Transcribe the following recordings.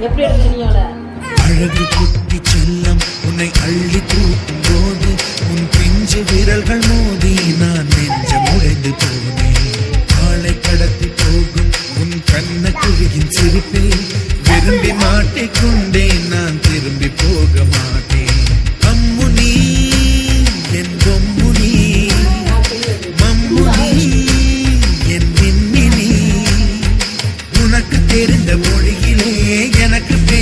எப்படி இருக்கு அழகு குட்டி செல்லம் உன்னை அள்ளி தூக்கும் போது உன் பிஞ்சு விரல்கள் மோதி நான் நெஞ்சம் உடைந்து போனேன். கண்ண குழியின் சிரிப்பில் விரும்பி மாட்டிக்கொண்டேன் நான் திரும்பி போக மாட்டேன். அம்முனி என் பொம்முனி மம்முனி என் மின்மினி உனக்கு தெரிந்த மொழியிலே எனக்கு பேச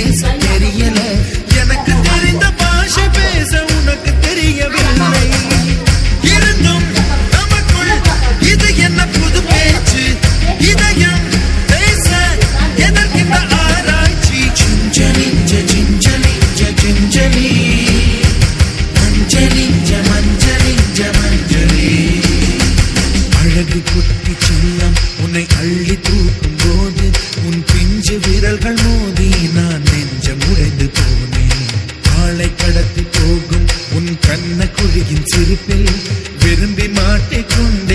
அழகு குட்டி செல்லம் உன்னை அள்ளி தூக்கும் போது உன் பிஞ்சு விரல்கள் மோதி நான் நெஞ்சம் உடைந்து போனேன். காலை கடத்தி போகும் உன் கண்ண குழியின் சிரிப்பில் விரும்பி மாட்டிக்கொண்டு